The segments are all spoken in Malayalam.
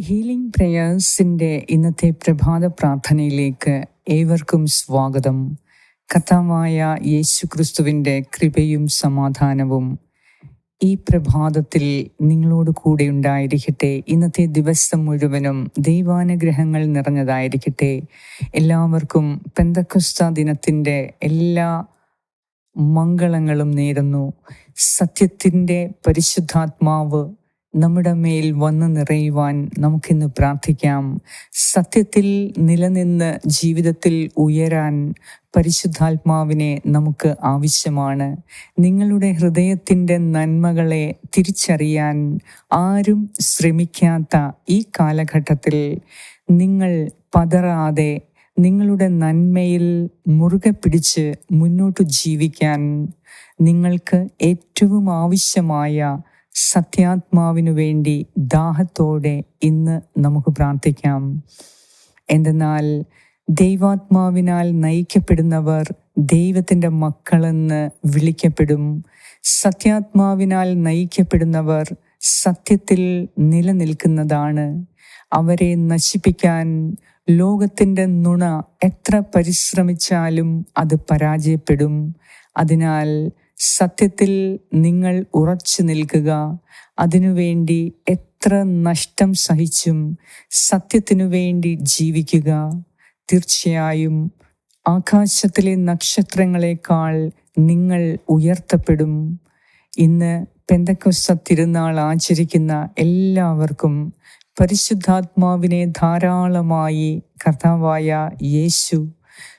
ഹീലിംഗ് പ്രേയേഴ്സിന്റെ ഇന്നത്തെ പ്രഭാത പ്രാർത്ഥനയിലേക്ക് ഏവർക്കും സ്വാഗതം. കഥാവായ യേശു ക്രിസ്തുവിന്റെ കൃപയും സമാധാനവും ഈ പ്രഭാതത്തിൽ നിങ്ങളോട് കൂടെ ഉണ്ടായിരിക്കട്ടെ. ഇന്നത്തെ ദിവസം മുഴുവനും ദൈവാനുഗ്രഹങ്ങൾ നിറഞ്ഞതായിരിക്കട്ടെ. എല്ലാവർക്കും പെന്തക്കുസ്ത ദിനത്തിന്റെ എല്ലാ മംഗളങ്ങളും നേരുന്നു. സത്യത്തിന്റെ പരിശുദ്ധാത്മാവ് നമ്മുടെ മേൽ വന്നു നിറയുവാൻ നമുക്കിന്ന് പ്രാർത്ഥിക്കാം. സത്യത്തിൽ നിലനിന്ന് ജീവിതത്തിൽ ഉയരാൻ പരിശുദ്ധാത്മാവിനെ നമുക്ക് ആവശ്യമാണ്. നിങ്ങളുടെ ഹൃദയത്തിന്റെ നന്മകളെ തിരിച്ചറിയാൻ ആരും ശ്രമിക്കാത്ത ഈ കാലഘട്ടത്തിൽ നിങ്ങൾ പതറാതെ നിങ്ങളുടെ നന്മയിൽ മുറുകെ പിടിച്ച് മുന്നോട്ട് ജീവിക്കാൻ നിങ്ങൾക്ക് ഏറ്റവും ആവശ്യമായ സത്യാത്മാവിനു വേണ്ടി ദാഹത്തോടെ ഇന്ന് നമുക്ക് പ്രാർത്ഥിക്കാം. എന്തെന്നാൽ ദൈവാത്മാവിനാൽ നയിക്കപ്പെടുന്നവർ ദൈവത്തിന്റെ മക്കളെന്ന് വിളിക്കപ്പെടും. സത്യാത്മാവിനാൽ നയിക്കപ്പെടുന്നവർ സത്യത്തിൽ നിലനിൽക്കുന്നതാണ്. അവരെ നശിപ്പിക്കാൻ ലോകത്തിന്റെ നുണ എത്ര പരിശ്രമിച്ചാലും അത് പരാജയപ്പെടും. അതിനാൽ സത്യത്തിൽ നിങ്ങൾ ഉറച്ചു നിൽക്കുക. അതിനുവേണ്ടി എത്ര നഷ്ടം സഹിച്ചും സത്യത്തിനു വേണ്ടി ജീവിക്കുക. തീർച്ചയായും ആകാശത്തിലെ നക്ഷത്രങ്ങളെക്കാൾ നിങ്ങൾ ഉയർത്തപ്പെടും. ഇന്ന് പെന്തക്കൊസ്ത തിരുനാൾ ആചരിക്കുന്ന എല്ലാവർക്കും പരിശുദ്ധാത്മാവിനെ ധാരാളമായി കർത്താവായ യേശു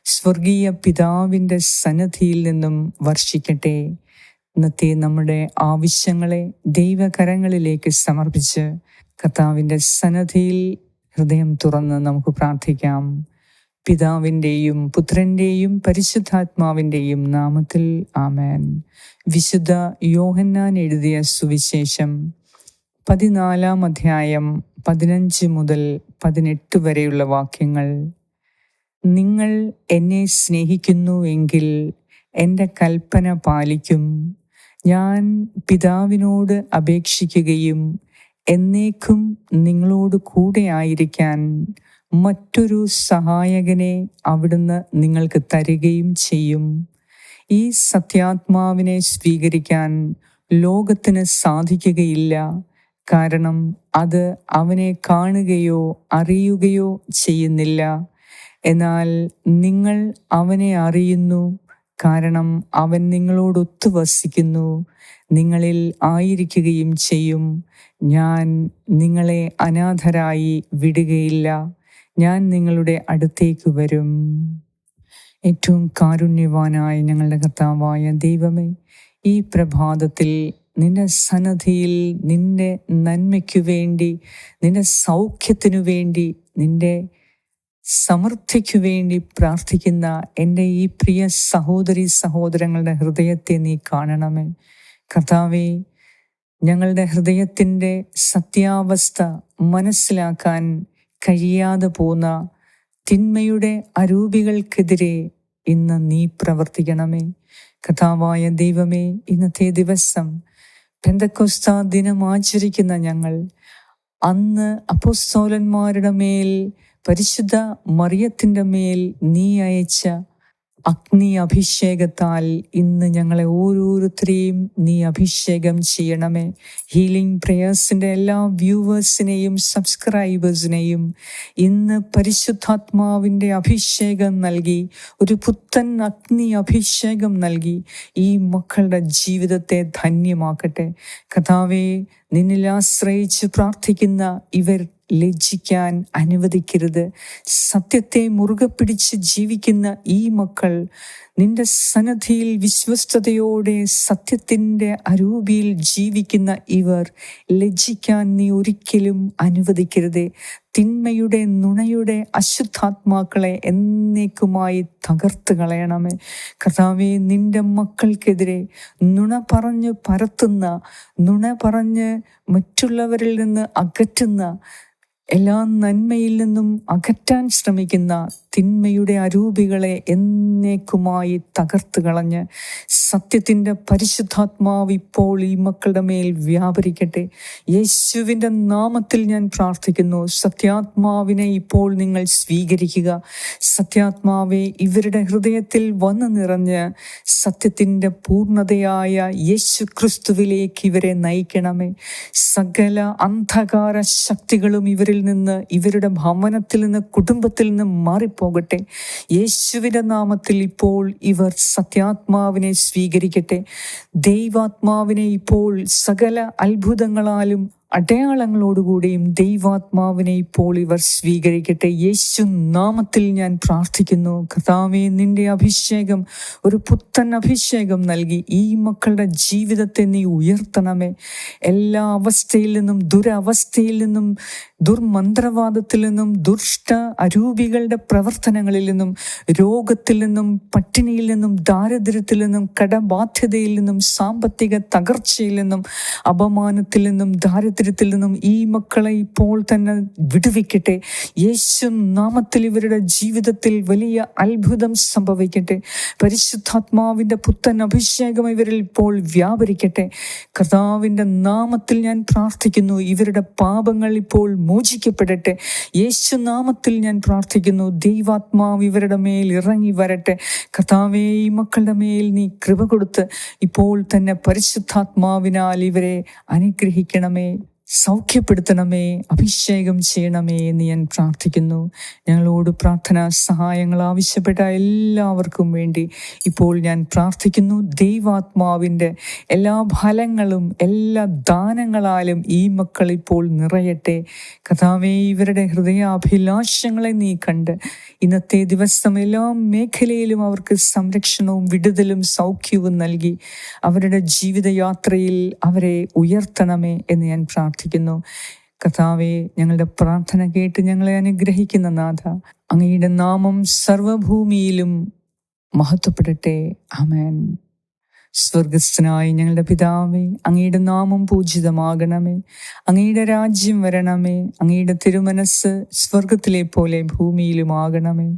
സ്വർഗീയ പിതാവിന്റെ സന്നദ്ധിയിൽ നിന്നും വർഷിക്കട്ടെ. ഇന്നത്തെ നമ്മുടെ ആവശ്യങ്ങളെ ദൈവകരങ്ങളിലേക്ക് സമർപ്പിച്ച് കർത്താവിന്റെ സന്നദ്ധിയിൽ ഹൃദയം തുറന്ന് നമുക്ക് പ്രാർത്ഥിക്കാം. പിതാവിന്റെയും പുത്രന്റെയും പരിശുദ്ധാത്മാവിന്റെയും നാമത്തിൽ ആമേൻ. വിശുദ്ധ യോഹന്നാൻ എഴുതിയ സുവിശേഷം പതിനാലാം അധ്യായം പതിനഞ്ച് മുതൽ പതിനെട്ട് വരെയുള്ള വാക്യങ്ങൾ. നിങ്ങൾ എന്നെ സ്നേഹിക്കുന്നു എങ്കിൽ എന്റെ കൽപ്പന പാലിക്കും. ഞാൻ പിതാവിനോട് അപേക്ഷിക്കുകയും എന്നേക്കും നിങ്ങളോട് കൂടെ ആയിരിക്കാൻ മറ്റൊരു സഹായകനെ അവിടുന്ന് നിങ്ങൾക്ക് തരികയും ചെയ്യും. ഈ സത്യാത്മാവിനെ സ്വീകരിക്കാൻ ലോകത്തിന് സാധിക്കുകയില്ല. കാരണം അത് അവനെ കാണുകയോ അറിയുകയോ ചെയ്യുന്നില്ല. എന്നാൽ നിങ്ങൾ അവനെ അറിയുന്നു. കാരണം അവൻ നിങ്ങളോടൊത്തു വസിക്കുന്നു നിങ്ങളിൽ ആയിരിക്കുകയും ചെയ്യും. ഞാൻ നിങ്ങളെ അനാഥരായി വിടുകയില്ല. ഞാൻ നിങ്ങളുടെ അടുത്തേക്ക് വരും. ഏറ്റവും കാരുണ്യവാനായ ഞങ്ങളുടെ കർത്താവായ ദൈവമേ ഈ പ്രഭാതത്തിൽ നിന്റെ സന്നദ്ധിയിൽ നിന്റെ നന്മയ്ക്കു വേണ്ടി നിന്റെ സൗഖ്യത്തിനു വേണ്ടി നിന്റെ സമൃദ്ധിക്കു വേണ്ടി പ്രാർത്ഥിക്കുന്ന എന്റെ ഈ പ്രിയ സഹോദരി സഹോദരങ്ങളുടെ ഹൃദയത്തെ നീ കാണണമേ. കർത്താവേ ഞങ്ങളുടെ ഹൃദയത്തിന്റെ സത്യാവസ്ഥ മനസ്സിലാക്കാൻ കഴിയാതെ പോന്ന തിന്മയുടെ അരൂപികൾക്കെതിരെ ഇന്ന് നീ പ്രവർത്തിക്കണമേ. കഥാവായ ദൈവമേ ഇന്നത്തെ ദിവസം പെന്തക്കോസ്ത ദിനം ആചരിക്കുന്ന ഞങ്ങൾ അന്ന് അപ്പോസ്തോലന്മാരുടെ മേൽ പരിശുദ്ധ മറിയത്തിന്റെ മേൽ നീ അയച്ച അഗ്നി അഭിഷേകത്താൽ ഇന്ന് ഞങ്ങളെ ഓരോരുത്തരെയും നീ അഭിഷേകം ചെയ്യണമേ. ഹീലിംഗ് പ്രേയേഴ്സിന്റെ എല്ലാ വ്യൂവേഴ്സിനെയും സബ്സ്ക്രൈബേഴ്സിനെയും ഇന്ന് പരിശുദ്ധാത്മാവിന്റെ അഭിഷേകം നൽകി ഒരു പുത്തൻ അഗ്നി അഭിഷേകം നൽകി ഈ മക്കളുടെ ജീവിതത്തെ ധന്യമാക്കട്ടെ. കഥാവെ നിന്നിൽ ആശ്രയിച്ച് പ്രാർത്ഥിക്കുന്ന ഇവർ ലജ്ജിക്കാൻ അനുവദിക്കരുത്. സത്യത്തെ മുറുകെ പിടിച്ച് ജീവിക്കുന്ന ഈ മക്കൾ നിന്റെ സന്നദ്ധിയിൽ വിശ്വസ്തയോടെ സത്യത്തിന്റെ അരൂപിയിൽ ജീവിക്കുന്ന ഇവർ ലജ്ജിക്കാൻ നീ ഒരിക്കലും അനുവദിക്കരുത്. തിന്മയുടെ നുണയുടെ അശുദ്ധാത്മാക്കളെ എന്നേക്കുമായി തകർത്ത് കളയണമേ. കർത്താവെ നിന്റെ മക്കൾക്കെതിരെ നുണ പറഞ്ഞ് പരത്തുന്ന നുണ പറഞ്ഞ് മറ്റുള്ളവരിൽ നിന്ന് അകറ്റുന്ന എല്ലാ നന്മയിൽ നിന്നും അകറ്റാൻ ശ്രമിക്കുന്ന തിന്മയുടെ അരൂപികളെ എന്നേക്കുമായി തകർത്ത് കളഞ്ഞ് സത്യത്തിന്റെ പരിശുദ്ധാത്മാവ് ഇപ്പോൾ ഈ മക്കളുടെ മേൽ വ്യാപരിക്കട്ടെ. യേശുവിന്റെ നാമത്തിൽ ഞാൻ പ്രാർത്ഥിക്കുന്നു. സത്യാത്മാവിനെ ഇപ്പോൾ നിങ്ങൾ സ്വീകരിക്കുക. സത്യാത്മാവെ ഇവരുടെ ഹൃദയത്തിൽ വന്നു നിറഞ്ഞ് സത്യത്തിന്റെ പൂർണതയായ യേശു ക്രിസ്തുവിലേക്ക് ഇവരെ നയിക്കണമേ. സകല അന്ധകാര ശക്തികളും ഇവരിൽ നിന്ന് ഇവരുടെ ഭവനത്തിൽ നിന്ന് കുടുംബത്തിൽ നിന്ന് മാറിപ്പോകട്ടെ. യേശുവിന്റെ നാമത്തിൽ ഇപ്പോൾ ഇവർ സത്യാത്മാവിനെ സ്വീകരിക്കട്ടെ. ദൈവാത്മാവിനെ ഇപ്പോൾ സകല അത്ഭുതങ്ങളാലും അടയാളങ്ങളോടുകൂടിയും ദൈവാത്മാവിനെ ഇപ്പോൾ ഇവർ സ്വീകരിക്കട്ടെ. യേശു നാമത്തിൽ ഞാൻ പ്രാർത്ഥിക്കുന്നു. കർത്താവെ നിന്റെ അഭിഷേകം ഒരു പുത്തൻ അഭിഷേകം നൽകി. ഈ മക്കളുടെ ജീവിതത്തെ നീ ഉയർത്തണമേ. എല്ലാ അവസ്ഥയിൽ നിന്നും ദുരവസ്ഥയിൽ നിന്നും ദുർമന്ത്രവാദത്തിൽ നിന്നും ദുഷ്ട അരൂപികളുടെ പ്രവർത്തനങ്ങളിൽ നിന്നും രോഗത്തിൽ നിന്നും പട്ടിണിയിൽ നിന്നും ദാരിദ്ര്യത്തിൽ നിന്നും കടബാധ്യതയിൽ നിന്നും സാമ്പത്തിക തകർച്ചയിൽ നിന്നും അപമാനത്തിൽ നിന്നും ദാരിദ്ര്യത്തിൽ നിന്നും ഈ മക്കളെ ഇപ്പോൾ തന്നെ വിടുവിക്കട്ടെ. യേശു നാമത്തിൽ ഇവരുടെ ജീവിതത്തിൽ വലിയ അത്ഭുതം സംഭവിക്കട്ടെ. പരിശുദ്ധാത്മാവിന്റെ പുത്തൻ അഭിഷേകം ഇവരിൽ ഇപ്പോൾ വ്യാപരിക്കട്ടെ. കർത്താവിന്റെ നാമത്തിൽ ഞാൻ പ്രാർത്ഥിക്കുന്നു ഇവരുടെ പാപങ്ങൾ ഇപ്പോൾ മോചിക്കപ്പെടട്ടെ. യേശു നാമത്തിൽ ഞാൻ പ്രാർത്ഥിക്കുന്നു ദൈവാത്മാവ് ഇവരുടെ മേൽ ഇറങ്ങി വരട്ടെ. കർത്താവേ ഈ മക്കളുടെ മേൽ നീ കൃപ കൊടുത്ത് ഇപ്പോൾ തന്നെ പരിശുദ്ധാത്മാവിനാൽ ഇവരെ അനുഗ്രഹിക്കണമേ. സൗഖ്യപ്പെടുത്തണമേ അഭിഷേകം ചെയ്യണമേ എന്ന് ഞാൻ പ്രാർത്ഥിക്കുന്നു. ഞങ്ങളോട് പ്രാർത്ഥന സഹായങ്ങൾ ആവശ്യപ്പെട്ട എല്ലാവർക്കും വേണ്ടി ഇപ്പോൾ ഞാൻ പ്രാർത്ഥിക്കുന്നു. ദൈവാത്മാവിന്റെ എല്ലാ ഫലങ്ങളും എല്ലാ ദാനങ്ങളാലും ഈ മക്കൾ ഇപ്പോൾ നിറയട്ടെ. കഥാവേ ഇവരുടെ ഹൃദയാഭിലാഷങ്ങളെ നീ കണ്ട് ഇന്നത്തെ ദിവസം എല്ലാ മേഖലയിലും അവർക്ക് സംരക്ഷണവും വിടുതലും സൗഖ്യവും നൽകി അവരുടെ ജീവിതയാത്രയിൽ അവരെ ഉയർത്തണമേ എന്ന് ഞാൻ പ്രാർത്ഥിക്കുന്നു. കഥാവെ ഞങ്ങളുടെ പ്രാർത്ഥന കേട്ട് ഞങ്ങളെ അനുഗ്രഹിക്കുന്ന നാഥ അങ്ങയുടെ നാമം സർവഭൂമിയിലും മഹത്വപ്പെടട്ടെ. അമേൻ സ്വർഗസ്ഥനായി ഞങ്ങളുടെ പിതാവേ അങ്ങയുടെ നാമം പൂജിതമാകണമേ. അങ്ങയുടെ രാജ്യം വരണമേ. അങ്ങയുടെ തിരുമനസ് സ്വർഗത്തിലെ പോലെ ഭൂമിയിലുമാകണമേ.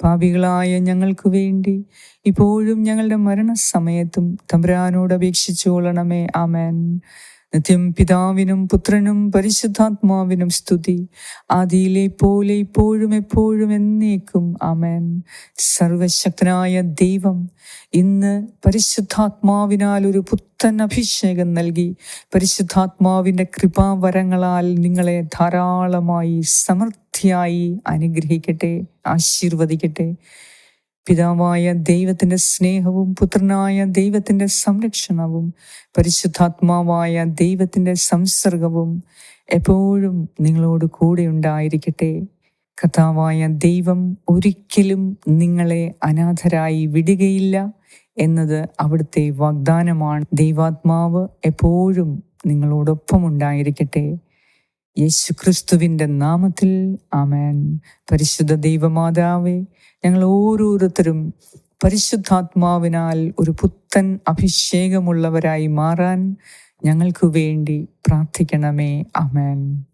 പാപികളായ ഞങ്ങൾക്ക് വേണ്ടി ഇപ്പോഴും ഞങ്ങളുടെ മരണസമയത്തും തമ്പുരാനോട് അപേക്ഷിച്ചു കൊള്ളണമേ ആമേൻ. നിത്യം പിതാവിനും പുത്രനും പരിശുദ്ധാത്മാവിനും സ്തുതി. ആദിയിലെ പോലെ ഇപ്പോഴും എപ്പോഴും എന്നേക്കും. ആമേൻ. സർവശക്തനായ ദൈവം ഇന്ന് പരിശുദ്ധാത്മാവിനാൽ ഒരു പുത്തൻ അഭിഷേകം നൽകി. പരിശുദ്ധാത്മാവിന്റെ കൃപാവരങ്ങളാൽ നിങ്ങളെ ധാരാളമായി സമൃദ്ധിയായി അനുഗ്രഹിക്കട്ടെ ആശീർവദിക്കട്ടെ. പിതാവായ ദൈവത്തിന്റെ സ്നേഹവും പുത്രനായ ദൈവത്തിന്റെ സംരക്ഷണവും പരിശുദ്ധാത്മാവായ ദൈവത്തിന്റെ സംസർഗവും എപ്പോഴും നിങ്ങളോട് കൂടെ ഉണ്ടായിരിക്കട്ടെ. കഥാവായ ദൈവം ഒരിക്കലും നിങ്ങളെ അനാഥരായി വിടുകയില്ല എന്നത് അവിടുത്തെ വാഗ്ദാനമാണ്. ദൈവാത്മാവ് എപ്പോഴും നിങ്ങളോടൊപ്പം ഉണ്ടായിരിക്കട്ടെ. യേശു ക്രിസ്തുവിന്റെ നാമത്തിൽ ആമേൻ. പരിശുദ്ധ ദൈവമാതാവേ ഞങ്ങൾ ഓരോരുത്തരും പരിശുദ്ധാത്മാവിനാൽ ഒരു പുത്തൻ അഭിഷേകമുള്ളവരായി മാറാൻ ഞങ്ങൾക്ക് വേണ്ടി പ്രാർത്ഥിക്കണമേ. അമേൻ